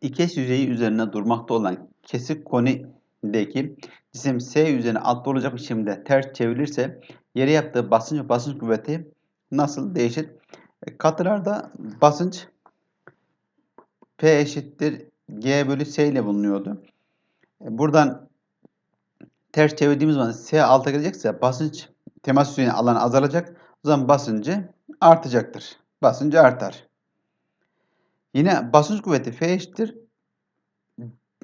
İkeş yüzeyi üzerinde durmakta olan kesik konideki cisim S üzerine altta olacak biçimde ters çevrilirse yere yaptığı basınç ve basınç kuvveti nasıl değişir? E, Katılarda basınç P eşittir G bölü S ile bulunuyordu. E, Buradan ters çevirdiğimiz zaman S alta gelecekse basınç temas yüzeyine alan azalacak. O zaman basıncı artacaktır. Basıncı artar. Yine basınç kuvveti F eşittir.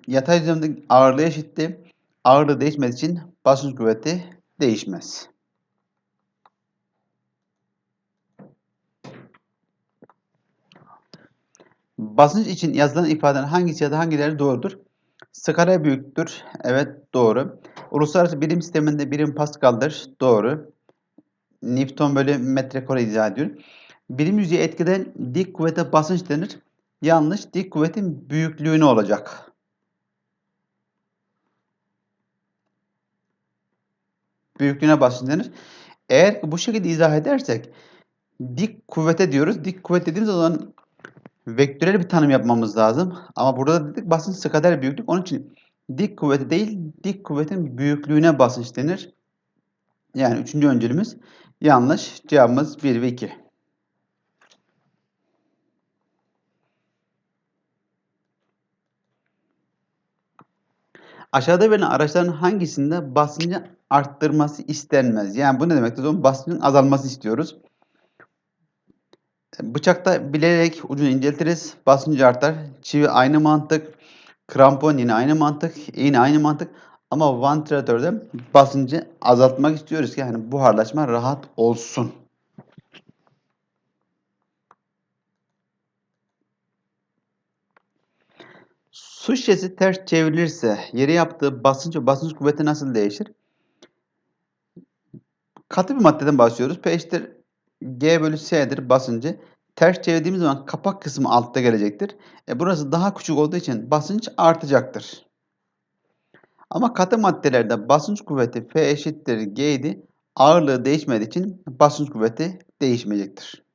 Yatay düzlemde ağırlığı eşitti. Ağırlığı değişmediği için basınç kuvveti değişmez. Basınç için yazılan ifadenin hangisi ya da hangileri doğrudur? Skala büyüktür. Evet doğru. Uluslararası birim sisteminde birim Pascal'dır. Doğru. Newton bölü metrekare izah ediyor. Birim yüzeyi etkiden dik kuvvete basınç denir. Yanlış. Dik kuvvetin büyüklüğüne olacak. Büyüklüğüne basınç denir. Eğer bu şekilde izah edersek dik kuvvete diyoruz. Dik kuvvet dediğimiz zaman vektörel bir tanım yapmamız lazım. Ama burada da dedik basınç skaler büyüklük. Onun için dik kuvveti değil, dik kuvvetin büyüklüğüne basınç denir. Yani üçüncü öncülümüz yanlış. Cevabımız 1 ve 2. Aşağıda verilen araçların hangisinde basıncı arttırması istenmez? Yani bu ne demektir? O zaman basıncın azalması istiyoruz. Bıçakta bilerek ucunu inceltiriz. Basıncı artar. Çivi aynı mantık. Krampon yine aynı mantık. iğne aynı mantık. Ama vantilatörde basıncı azaltmak istiyoruz ki yani buharlaşma rahat olsun. Su şişesi ters çevrilirse yere yaptığı basınç ve basınç kuvveti nasıl değişir? Katı bir maddeden bahsediyoruz. P eşittir G bölü S'dir basıncı. Ters çevirdiğimiz zaman kapak kısmı altta gelecektir. E burası daha küçük olduğu için basınç artacaktır. Ama katı maddelerde basınç kuvveti F eşittir G idi. Ağırlığı değişmediği için basınç kuvveti değişmeyecektir.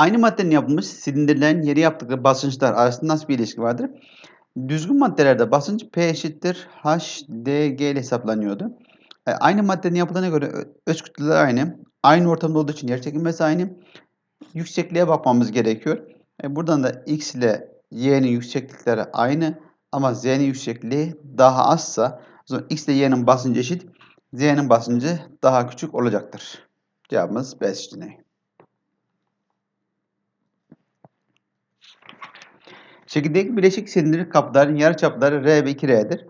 Aynı maddenin yapılmış silindirlerin yeri yaptıkları basınçlar arasında nasıl bir ilişki vardır? Düzgün maddelerde basınç P eşittir HDG ile hesaplanıyordu. E, aynı maddenin yapıldığına göre öz kütleler aynı. Aynı ortamda olduğu için yer çekilmesi aynı. Yüksekliğe bakmamız gerekiyor. E, buradan da X ile Y'nin yükseklikleri aynı. Ama Z'nin yüksekliği daha azsa o zaman X ile Y'nin basıncı eşit. Z'nin basıncı daha küçük olacaktır. Cevabımız B seçeneği. Çekirdek bileşik silindir kapların yarıçapları R ve 2R'dir.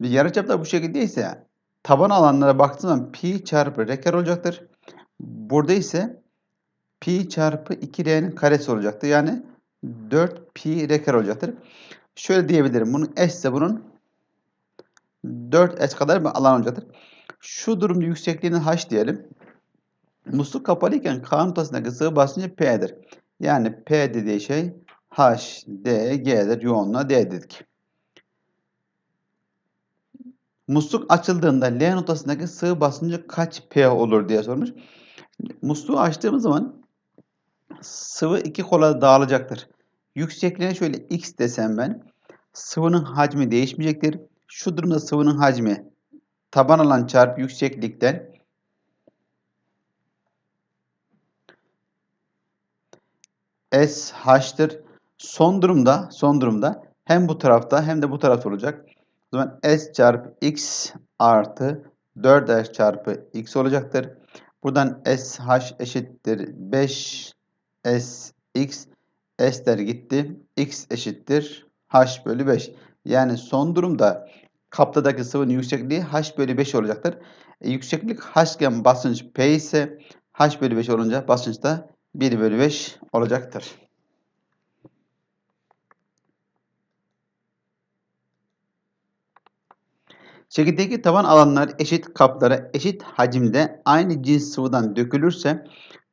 Yarıçaplar bu şekilde ise taban alanlara baktığım zaman pi çarpı r kare olacaktır. Burada ise pi çarpı 2r'nin karesi olacaktır. Yani 4 pi r kare olacaktır. Şöyle diyebilirim. Bunun s ise bunun 4 s kadar bir alan olacaktır. Şu durumda yüksekliğini h diyelim. Musluk kapalıyken K noktasındaki sıvı basıncı P'dir. Yani P dediği şey H, D, G'dir. Yoğunluğa D dedik. Musluk açıldığında L noktasındaki sıvı basıncı kaç P olur diye sormuş. Musluğu açtığımız zaman sıvı iki kola dağılacaktır. Yüksekliğine şöyle X desem ben sıvının hacmi değişmeyecektir. Şu durumda sıvının hacmi taban alan çarpı yükseklikten S H'tır. Son durumda, son durumda hem bu tarafta hem de bu tarafta olacak. O zaman S çarpı X artı 4S çarpı X olacaktır. Buradan SH eşittir 5 SX. S'ler gitti. X eşittir H bölü 5. Yani son durumda kaptadaki sıvının yüksekliği H bölü 5 olacaktır. E, yükseklik H iken basınç P ise H bölü 5 olunca basınç da 1 bölü 5 olacaktır. Çekirdekteki taban alanlar eşit kaplara eşit hacimde aynı cins sıvıdan dökülürse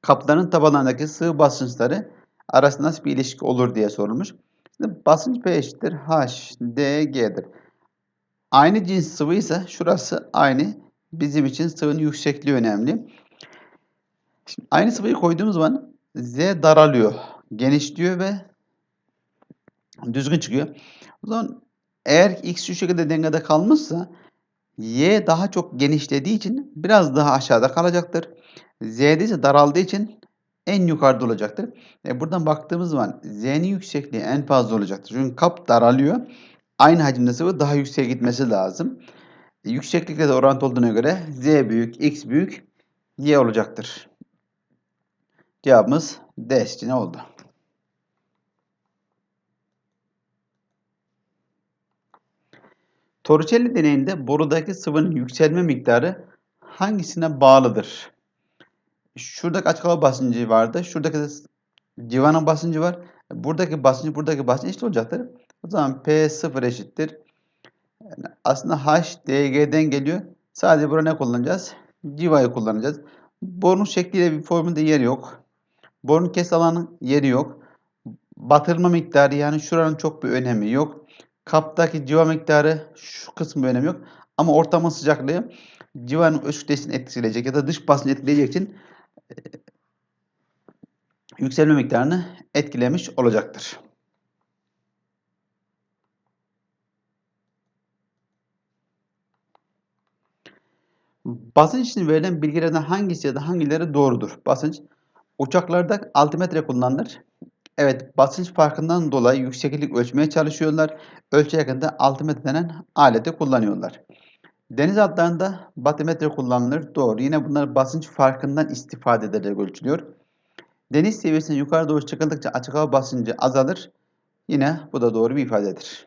kapların tabanlarındaki sıvı basınçları arasında nasıl bir ilişki olur diye sorulmuş. Şimdi basınç P eşittir H, D, G'dir. Aynı cins sıvı ise şurası aynı bizim için sıvının yüksekliği önemli. Şimdi aynı sıvıyı koyduğumuz zaman Z daralıyor, genişliyor ve düzgün çıkıyor. O zaman eğer X şu şekilde dengede kalmışsa Y daha çok genişlediği için biraz daha aşağıda kalacaktır. Z'de ise daraldığı için en yukarıda olacaktır. E buradan baktığımız zaman Z'nin yüksekliği en fazla olacaktır. Çünkü kap daralıyor. Aynı hacimde sıvı daha yükseğe gitmesi lazım. E, yükseklikle de orantı olduğuna göre Z büyük, X büyük, Y olacaktır. Cevabımız D seçeneği oldu. Torricelli deneyinde borudaki sıvının yükselme miktarı hangisine bağlıdır? Şuradaki açık hava basıncı vardı. Şuradaki civanın basıncı var. Buradaki basınç, buradaki basınç eşit olacaktır. O zaman P0 eşittir. Yani aslında H dg'den geliyor. Sadece burada ne kullanacağız? Civayı kullanacağız. Borunun şekliyle bir formülde yeri yok. Borunun kes alanı yeri yok. Batırma miktarı yani şuranın çok bir önemi yok. Kaptaki civa miktarı şu kısmı önemi yok. Ama ortamın sıcaklığı civanın öz kütlesini etkileyecek ya da dış basıncı etkileyecek için e, yükselme miktarını etkilemiş olacaktır. Basınç için verilen bilgilerden hangisi ya da hangileri doğrudur? Basınç uçaklarda altimetre kullanılır. Evet, basınç farkından dolayı yükseklik ölçmeye çalışıyorlar. Ölçerken de altimetre denen aleti kullanıyorlar. Deniz altlarında batimetre kullanılır. Doğru. Yine bunlar basınç farkından istifade ederek ölçülüyor. Deniz seviyesine yukarı doğru çıkıldıkça açık hava basıncı azalır. Yine bu da doğru bir ifadedir.